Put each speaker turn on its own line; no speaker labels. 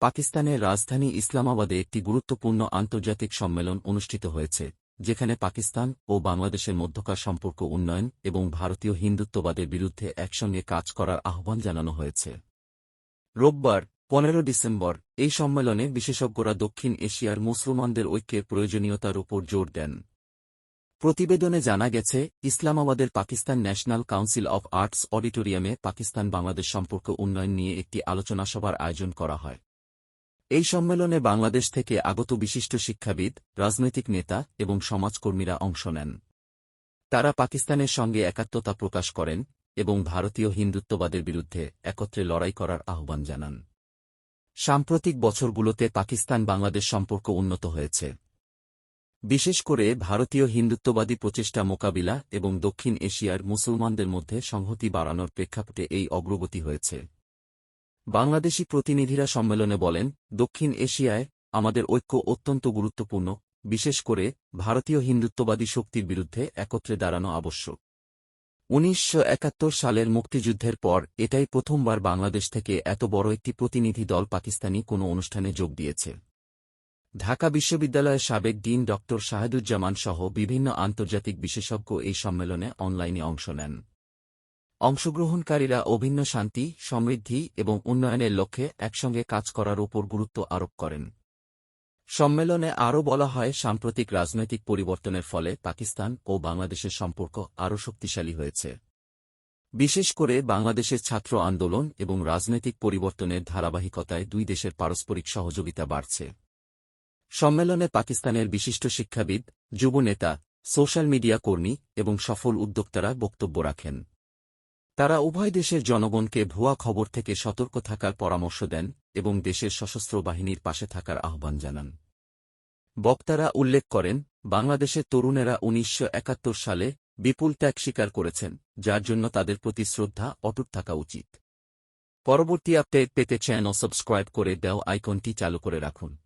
পাকিস্তানের রাজধানী ইসলামাবাদে একটি গুরুত্বপূর্ণ আন্তর্জাতিক সম্মেলন অনুষ্ঠিত হয়েছে, যেখানে পাকিস্তান ও বাংলাদেশের মধ্যকার সম্পর্ক উন্নয়ন এবং ভারতীয় হিন্দুত্ববাদের বিরুদ্ধে একসঙ্গে কাজ করার আহ্বান জানানো হয়েছে। রোববার, পনেরো ডিসেম্বর, এই সম্মেলনে বিশেষজ্ঞরা দক্ষিণ এশিয়ার মুসলমানদের ঐক্যের প্রয়োজনীয়তার উপর জোর দেন। প্রতিবেদনে জানা গেছে, ইসলামাবাদের Pakistan National Council of Arts অডিটোরিয়ামে পাকিস্তান বাংলাদেশ সম্পর্ক উন্নয়ন নিয়ে একটি আলোচনা সভার আয়োজন করা হয়। এই সম্মেলনে বাংলাদেশ থেকে আগত বিশিষ্ট শিক্ষাবিদ, রাজনৈতিক নেতা এবং সমাজকর্মীরা অংশ নেন। তারা পাকিস্তানের সঙ্গে একাত্মতা প্রকাশ করেন এবং ভারতীয় হিন্দুত্ববাদের বিরুদ্ধে একত্রে লড়াই করার আহ্বান জানান। সাম্প্রতিক বছরগুলোতে পাকিস্তান বাংলাদেশ সম্পর্ক উন্নত হয়েছে। বিশেষ করে ভারতীয় হিন্দুত্ববাদী প্রচেষ্টা মোকাবিলা এবং দক্ষিণ এশিয়ার মুসলমানদের মধ্যে সংহতি বাড়ানোর প্রেক্ষাপটে এই অগ্রগতি হয়েছে। বাংলাদেশি প্রতিনিধিরা সম্মেলনে বলেন, দক্ষিণ এশিয়ায় আমাদের ঐক্য অত্যন্ত গুরুত্বপূর্ণ, বিশেষ করে ভারতীয় হিন্দুত্ববাদী শক্তির বিরুদ্ধে একত্রে দাঁড়ানো আবশ্যক। উনিশশো একাত্তর সালের মুক্তিযুদ্ধের পর এটাই প্রথমবার বাংলাদেশ থেকে এত বড় একটি প্রতিনিধি দল পাকিস্তানি কোনো অনুষ্ঠানে যোগ দিয়েছে। ঢাকা বিশ্ববিদ্যালয়ের সাবেক ডিন ড শাহেদুজ্জামান সহ বিভিন্ন আন্তর্জাতিক বিশেষজ্ঞ এই সম্মেলনে অনলাইনে অংশ নেন। অংশগ্রহণকারীরা অভিন্ন শান্তি, সমৃদ্ধি এবং উন্নয়নের লক্ষ্যে একসঙ্গে কাজ করার উপর গুরুত্ব আরোপ করেন। সম্মেলনে আরও বলা হয়, সাম্প্রতিক রাজনৈতিক পরিবর্তনের ফলে পাকিস্তান ও বাংলাদেশের সম্পর্ক আরও শক্তিশালী হয়েছে। বিশেষ করে বাংলাদেশের ছাত্র আন্দোলন এবং রাজনৈতিক পরিবর্তনের ধারাবাহিকতায় দুই দেশের পারস্পরিক সহযোগিতা বাড়ছে। সম্মেলনে পাকিস্তানের বিশিষ্ট শিক্ষাবিদ যুবনেতা সোশ্যাল মিডিয়া কর্মী এবং সফল উদ্যোক্তারা বক্তব্য রাখেন। তারা উভয় দেশের জনগণকে ভুয়া খবর থেকে সতর্ক থাকার পরামর্শ দেন এবং দেশের সশস্ত্র বাহিনীর পাশে থাকার আহ্বান জানান। বক্তারা উল্লেখ করেন, বাংলাদেশের তরুণেরা উনিশশো একাত্তর সালে বিপুল ত্যাগ স্বীকার করেছেন, যার জন্য তাদের প্রতি শ্রদ্ধা, অটুট থাকা উচিত। পরবর্তী আপডেট পেতে চ্যানেল সাবস্ক্রাইব করে দেও আইকনটি চালু করে রাখুন।